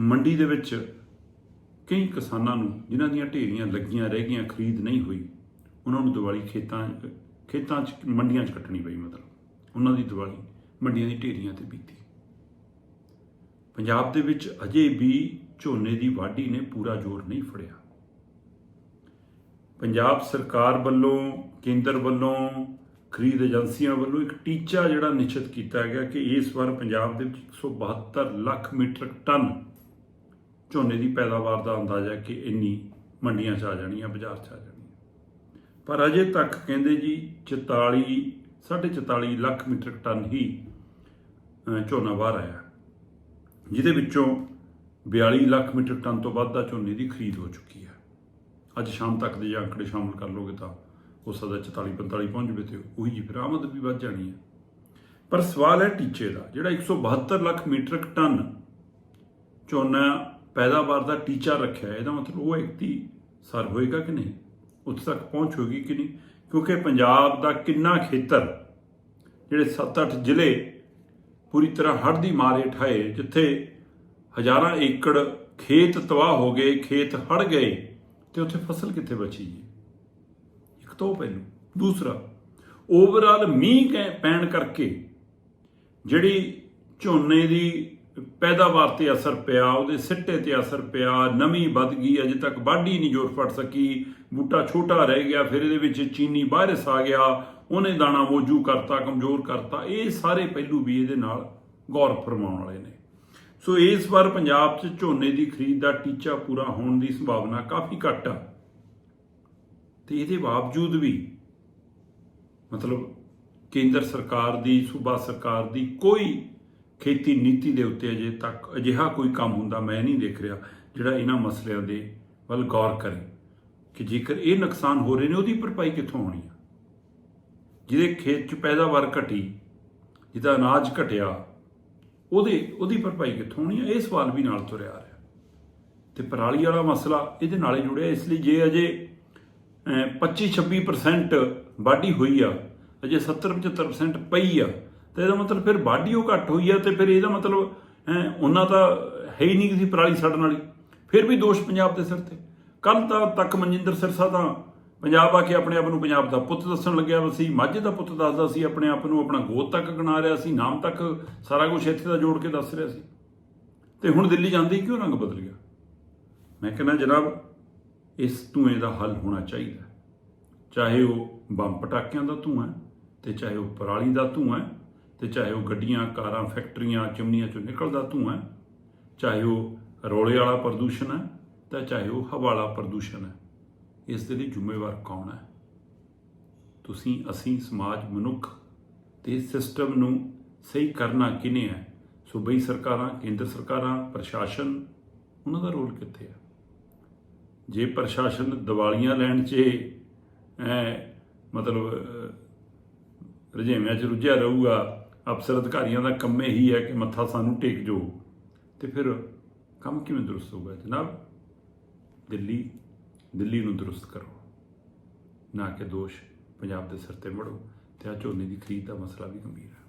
ਮੰਡੀ ਦੇ ਵਿੱਚ ਕਈ ਕਿਸਾਨਾਂ ਨੂੰ, ਜਿਨ੍ਹਾਂ ਦੀਆਂ ਢੇਰੀਆਂ ਲੱਗੀਆਂ ਰਹਿ ਗਈਆਂ, ਖਰੀਦ ਨਹੀਂ ਹੋਈ, ਉਹਨਾਂ ਨੂੰ ਦੀਵਾਲੀ ਖੇਤਾਂ ਖੇਤਾਂ 'ਚ, ਮੰਡੀਆਂ 'ਚ ਕੱਟਣੀ ਪਈ ਮਤਲਬ। ਉਹਨਾਂ ਦੀ ਦੀਵਾਲੀ ਮੰਡੀਆਂ ਦੀ ਢੇਰੀਆਂ ਤੇ ਬੀਤੀ। ਪੰਜਾਬ ਦੇ ਵਿੱਚ ਅਜੇ ਵੀ ਝੋਨੇ ਦੀ ਵਾਢੀ ਨੇ ਪੂਰਾ ਜ਼ੋਰ ਨਹੀਂ ਫੜਿਆ। ਪੰਜਾਬ ਸਰਕਾਰ ਵੱਲੋਂ, ਕੇਂਦਰ ਵੱਲੋਂ, ਖਰੀਦ ਏਜੰਸੀਆਂ ਵੱਲੋਂ ਇੱਕ ਟੀਚਾ ਜਿਹੜਾ ਨਿਸ਼ਚਿਤ ਕੀਤਾ ਗਿਆ ਕਿ ਇਸ ਵਾਰ ਪੰਜਾਬ ਦੇ ਵਿੱਚ 172 ਲੱਖ ਮੀਟਰ ਟਨ ਝੋਨੇ ਦੀ ਪੈਦਾਵਾਰ ਦਾ ਅੰਦਾਜ਼ਾ ਹੈ ਕਿ ਇੰਨੀ ਮੰਡੀਆਂ 'ਚ ਆ ਜਾਣੀਆਂ, ਬਾਜ਼ਾਰ 'ਚ ਆ ਜਾਣੀਆਂ। ਪਰ ਅਜੇ ਤੱਕ ਕਹਿੰਦੇ ਜੀ 44 44 ਲੱਖ ਮੀਟਰ ਟਨ ਹੀ ਝੋਨਾ ਬਾਹਰ ਆਇਆ ਜਿਹਦੇ ਵਿੱਚੋਂ 42 ਲੱਖ ਮੀਟਰ ਟਨ ਤੋਂ ਵੱਧ ਦਾ ਝੋਨੇ ਦੀ ਖਰੀਦ ਹੋ ਚੁੱਕੀ ਹੈ। ਅੱਜ ਸ਼ਾਮ ਤੱਕ ਦੇ ਜੇ ਅੰਕੜੇ ਸ਼ਾਮਲ ਕਰ ਲੋਗੇ ਤਾਂ ਹੋ ਸਕਦਾ 44 45 ਪਹੁੰਚ ਜਵੇ ਤੇ ਉਹੀ ਜੀ ਫਿਰ ਆਮਦ ਵੀ ਵੱਧ ਜਾਣੀ ਹੈ। ਪਰ ਸਵਾਲ ਹੈ ਟੀਚੇ ਦਾ, ਜਿਹੜਾ 172 ਲੱਖ ਮੀਟਰ ਟਨ ਝੋਨਾ ਪੈਦਾਵਾਰ ਦਾ ਟੀਚਾ ਰੱਖਿਆ, ਇਹਦਾ ਮਤਲਬ ਉਹ ਇਕਤੀ ਸਰ ਹੋਏਗਾ ਕਿ ਨਹੀਂ? ਉੱਥੇ ਤੱਕ ਪਹੁੰਚ ਹੋਏਗੀ ਕਿ ਨਹੀਂ? ਕਿਉਂਕਿ ਪੰਜਾਬ ਦਾ ਕਿੰਨਾ ਖੇਤਰ, ਜਿਹੜੇ 7-8 ਜ਼ਿਲ੍ਹੇ ਪੂਰੀ ਤਰ੍ਹਾਂ ਹੜ੍ਹ ਦੀ ਮਾਰ ਹੇਠ ਆਏ, ਜਿੱਥੇ ਹਜ਼ਾਰਾਂ ਏਕੜ ਖੇਤ ਤਬਾਹ ਹੋ ਗਏ, ਖੇਤ ਹੜ ਗਏ, ਤੇ ਉੱਥੇ ਫਸਲ ਕਿੱਥੇ ਬਚੀ ਜੀ? ਇੱਕ ਤਾਂ ਉਹ ਪਹਿਲੂ। ਦੂਸਰਾ ਓਵਰਆਲ ਮੀਂਹ ਕੈ- ਪੈਣ ਕਰਕੇ ਜਿਹੜੀ ਝੋਨੇ ਦੀ ਪੈਦਾਵਾਰ ਤੇ ਅਸਰ ਪਿਆ, ਉਹਦੇ ਸਿੱਟੇ ਤੇ ਅਸਰ ਪਿਆ, ਨਮੀ ਵੱਧ ਗਈ, ਅਜੇ ਤੱਕ ਵਾਢੀ ਨਹੀਂ ਜੋਰ ਫੜ ਸਕੀ, ਬੂਟਾ ਛੋਟਾ ਰਹਿ ਗਿਆ, ਫਿਰ ਇਹਦੇ ਵਿੱਚ ਚੀਨੀ ਵਾਇਰਸ ਆ ਗਿਆ, ਉਹਨੇ ਦਾਣਾ ਮੋਜੂ ਕਰਤਾ, ਕਮਜ਼ੋਰ ਕਰਤਾ, ਇਹ ਸਾਰੇ ਪਹਿਲੂ ਵੀ ਇਹਦੇ ਨਾਲ ਗੌਰ ਫਰਮਾਉਣ ਵਾਲੇ ਨੇ। ਸੋ ਇਸ ਵਾਰ ਪੰਜਾਬ 'ਚ ਝੋਨੇ ਦੀ ਖਰੀਦ ਦਾ ਟੀਚਾ ਪੂਰਾ ਹੋਣ ਦੀ ਸੰਭਾਵਨਾ ਕਾਫੀ ਘੱਟ ਆ। ਤੇ ਇਹਦੇ ਬਾਵਜੂਦ ਵੀ ਮਤਲਬ ਕੇਂਦਰ ਸਰਕਾਰ ਦੀ, ਸੂਬਾ ਸਰਕਾਰ ਦੀ ਕੋਈ ਖੇਤੀ ਨੀਤੀ ਦੇ ਉੱਤੇ ਅਜੇ ਤੱਕ ਅਜਿਹਾ ਕੋਈ ਕੰਮ ਹੁੰਦਾ ਮੈਂ ਨਹੀਂ ਦੇਖ ਰਿਹਾ ਜਿਹੜਾ ਇਹਨਾਂ ਮਸਲਿਆਂ ਦੇ ਵੱਲ ਗੌਰ ਕਰੇ ਕਿ ਜੇਕਰ ਇਹ ਨੁਕਸਾਨ ਹੋ ਰਹੇ ਨੇ, ਉਹਦੀ ਭਰਪਾਈ ਕਿੱਥੋਂ ਹੋਣੀ ਆ? ਜਿਹਦੇ ਖੇਤ 'ਚ ਪੈਦਾਵਾਰ ਘਟੀ, ਜਿਹਦਾ ਅਨਾਜ ਘਟਿਆ, ਉਹਦੇ, ਉਹਦੀ ਭਰਪਾਈ ਕਿੱਥੋਂ ਹੋਣੀ ਆ? ਇਹ ਸਵਾਲ ਵੀ ਨਾਲ ਤੁਰਿਆ ਆ ਰਿਹਾ। ਤੇ ਪਰਾਲੀ ਵਾਲਾ ਮਸਲਾ ਇਹਦੇ ਨਾਲ ਹੀ ਜੁੜਿਆ, ਇਸ ਲਈ ਜੇ ਅਜੇ 25-26% ਵਾਢੀ ਹੋਈ ਆ, ਅਜੇ 70-75% ਪਈ ਆ ਤੇ ਇਹਦਾ ਮਤਲਬ ਫਿਰ ਵਾਢੀ ਉਹ ਘੱਟ ਹੋਈ ਆ ਤੇ ਫਿਰ ਇਹਦਾ ਮਤਲਬ, ਹੈ, ਉਹਨਾਂ ਤਾਂ ਹੈ ਹੀ ਨਹੀਂ ਕਿਸੇ ਪਰਾਲੀ ਛੱਡਣ ਵਾਲੀ। ਫਿਰ ਵੀ ਦੋਸ਼ ਪੰਜਾਬ ਦੇ ਸਿਰ ਤੇ। ਕੱਲ ਤਾਂ ਤੱਕ ਮਨਜਿੰਦਰ ਸਿਰਸਾ ਤਾਂ ਪੰਜਾਬ ਆ ਕੇ ਆਪਣੇ ਆਪ ਨੂੰ ਪੰਜਾਬ ਦਾ ਪੁੱਤ ਦੱਸਣ ਲੱਗਿਆ ਸੀ ਮਾਝੇ ਦਾ ਪੁੱਤ ਦੱਸਦਾ ਸੀ, ਆਪਣੇ ਆਪ ਨੂੰ ਆਪਣਾ ਗੋਤ ਤੱਕ ਗਿਣਾ ਰਿਹਾ ਸੀ, ਨਾਮ ਤੱਕ ਸਾਰਾ ਕੁਝ ਇੱਥੇ ਦਾ ਜੋੜ ਕੇ ਦੱਸ ਰਿਹਾ ਸੀ। ਤੇ ਹੁਣ ਦਿੱਲੀ ਜਾਂਦੀ ਕਿਉਂ ਰੰਗ ਬਦਲ ਗਿਆ? ਮੈਂ ਕਹਿੰਦਾ, ਜਨਾਬ, ਇਸ ਧੂਏ ਦਾ ਹੱਲ ਹੋਣਾ ਚਾਹੀਦਾ। ਚਾਹੇ ਉਹ ਬੰਬ ਪਟਾਕਿਆਂ ਦਾ ਧੂਆਂ ਹੈ ਤੇ ਚਾਹੇ ਉਹ ਪਰਾਲੀ ਦਾ ਧੂਆਂ ਤੇ ਚਾਹੇ ਉਹ ਗੱਡੀਆਂ ਕਾਰਾਂ ਫੈਕਟਰੀਆਂ ਚਿਮਨੀਆਂ ਚੋਂ ਨਿਕਲਦਾ ਧੂਆਂ ਚਾਹੇ ਉਹ ਰੋਲੇ ਵਾਲਾ ਪ੍ਰਦੂਸ਼ਣ ਹੈ ਤਾਂ ਚਾਹੇ ਉਹ ਹਵਾ ਵਾਲਾ ਪ੍ਰਦੂਸ਼ਣ ਹੈ ਇਸ ਦੇ ਲਈ ਜ਼ਿੰਮੇਵਾਰ ਕੌਣ ਹੈ? ਤੁਸੀਂ ਅਸੀਂ ਸਮਾਜ ਮਨੁੱਖ ਤੇ ਸਿਸਟਮ ਨੂੰ ਸਹੀ ਕਰਨਾ ਕਿਨੇ ਹੈ? ਸੂਬਈ ਸਰਕਾਰਾਂ ਕੇਂਦਰ ਸਰਕਾਰਾਂ ਪ੍ਰਸ਼ਾਸਨ ਉਹਨਾਂ ਦਾ ਰੋਲ ਕਿੱਥੇ ਹੈ? ਜੇ ਪ੍ਰਸ਼ਾਸਨ ਦਿਵਾਲੀਆਂ ਲੈਣ 'ਚ ਐ ਮਤਲਬ ਅਹ, ਰੁਝੇਵਿਆਂ 'ਚ ਰੁੱਝਿਆ ਰਹੂਗਾ ਅਫਸਰ ਅਧਿਕਾਰੀਆਂ ਦਾ ਕੰਮ ਇਹੀ ਹੈ ਕਿ ਮੱਥਾ ਸਾਨੂੰ ਟੇਕ ਜੋ। ਤੇ ਫਿਰ ਕੰਮ ਕਿਵੇਂ ਦਰੁਸਤ ਹੋਊਗਾ? ਜਨਾਬ, ਦਿੱਲੀ ਦਿੱਲੀ ਨੂੰ ਦਰੁਸਤ ਕਰੋ। ਨਾ ਕਿ ਦੋਸ਼ ਪੰਜਾਬ ਦੇ ਸਿਰ ਤੇ ਮੜੋ ਤੇ ਆ ਝੋਨੇ ਦੀ ਖਰੀਦ ਦਾ ਮਸਲਾ ਵੀ ਗੰਭੀਰ ਹੈ।